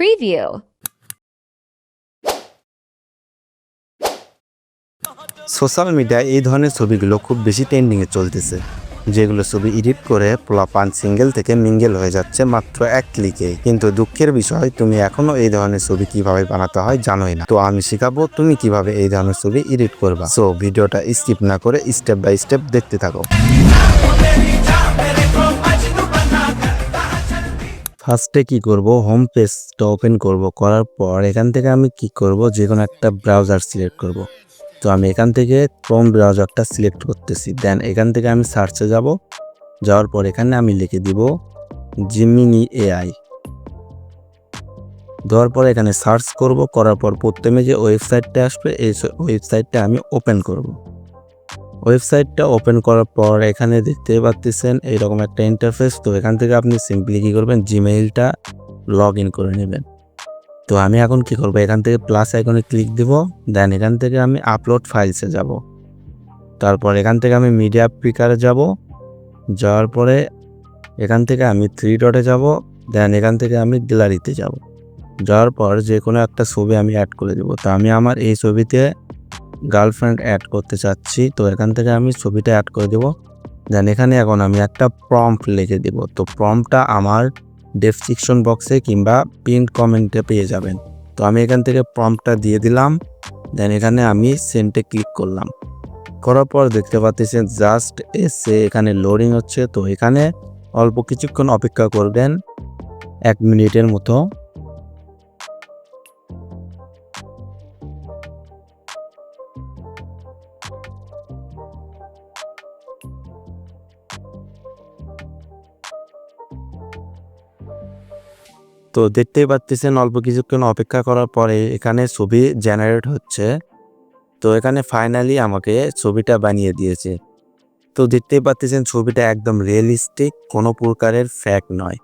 preview. Social মিডিয়ায় এই ধরনের ছবিগুলো খুব বেশি ট্রেন্ডিংয়ে চলতেছে, যেগুলো ছবি এডিট করে পোলাপান সিঙ্গেল থেকে মিঙ্গেল হয়ে যাচ্ছে মাত্র এক ক্লিকে কিন্তু দুঃখের বিষয়, তুমি এখনও এই ধরনের ছবি কীভাবে বানাতে হয় জানোই না। তো আমি শেখাবো তুমি কীভাবে এই ধরনের ছবি এডিট করবা। সো ভিডিওটা স্কিপ না করে স্টেপ বাই স্টেপ দেখতে থাকো। ফার্স্টে কি করব? হোম পেজটা ওপেন করব। করার পর এখান থেকে আমি কি করব? যে কোনো একটা ব্রাউজার সিলেক্ট করব। তো আমি এখান থেকে ক্রোম ব্রাউজারটা সিলেক্ট করতেছি। দেন এখান থেকে আমি সার্চে যাব। যাওয়ার পর এখানে আমি লিখে দিব জিমিনি এআই দেওয়ার পর এখানে সার্চ করব। করার পর প্রথমে যে ওয়েবসাইটটা আসবে, এই ওয়েবসাইটটা আমি ওপেন করব। ওয়েবসাইটটা ওপেন করার পর এখানে দেখতে পাচ্ছেন এইরকম একটা ইন্টারফেস তো এখান থেকে আপনি সিম্পলি কী করবেন? জিমেইলটা লগ ইন করে নেবেন। তো আমি এখন কি করব? এখান থেকে প্লাস আইকনে ক্লিক দিব। দেন এখান থেকে আমি আপলোড ফাইলসে যাব। তারপর এখান থেকে আমি মিডিয়া পিকারে যাব। যাওয়ার পরে এখান থেকে আমি থ্রি ডটে যাব। দেন এখান থেকে আমি গ্যালারিতে যাব। যাওয়ার পর যে কোনো একটা ছবি আমি অ্যাড করে দেবো। তো আমি আমার এই ছবিতে গার্লফ্রেন্ড অ্যাড করতে চাচ্ছি, তো এখান থেকে আমি ছবিটা অ্যাড করে দেবো। দেন এখানে এখন আমি একটা প্রম্পট লিখে দেব। তো প্রম্পটটা আমার ডেসক্রিপশন বক্সে কিংবা পিন কমেন্টে পেয়ে যাবেন। তো আমি এখান থেকে প্রম্পটটা দিয়ে দিলাম। দেন এখানে আমি সেন্টে ক্লিক করলাম। করার পর দেখতে পাচ্ছেন জাস্ট এসে এখানে লোডিং হচ্ছে। তো এখানে অল্প কিছুক্ষণ অপেক্ষা করবেন এক মিনিটের মতো। তো দেখতেই পাচ্ছেন অল্প কিছুক্ষণ অপেক্ষা করার পরে এখানে ছবি জেনারেট হচ্ছে। তো এখানে ফাইনালি আমাকে ছবিটা বানিয়ে দিয়েছে। তো দেখতেই পাচ্ছেন ছবিটা একদম রিয়েলিস্টিক কোনো প্রকারের ফ্যাক নয়।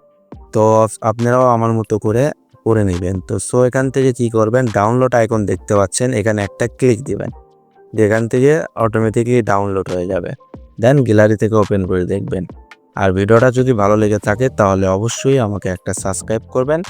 তো আপনারাও আমার মতো করে করে নেবেন। তো সো এখান থেকে কি করবেন ডাউনলোড আইকন দেখতে পাচ্ছেন, এখানে একটা ক্লিক দিবেন। যেখান থেকে অটোমেটিকলি ডাউনলোড হয়ে যাবে। দেন গ্যালারি থেকে ওপেন করে দেখবেন। আর ভিডিওটা যদি ভালো লেগে থাকে তাহলে অবশ্যই আমাকে একটা সাবস্ক্রাইব করবেন।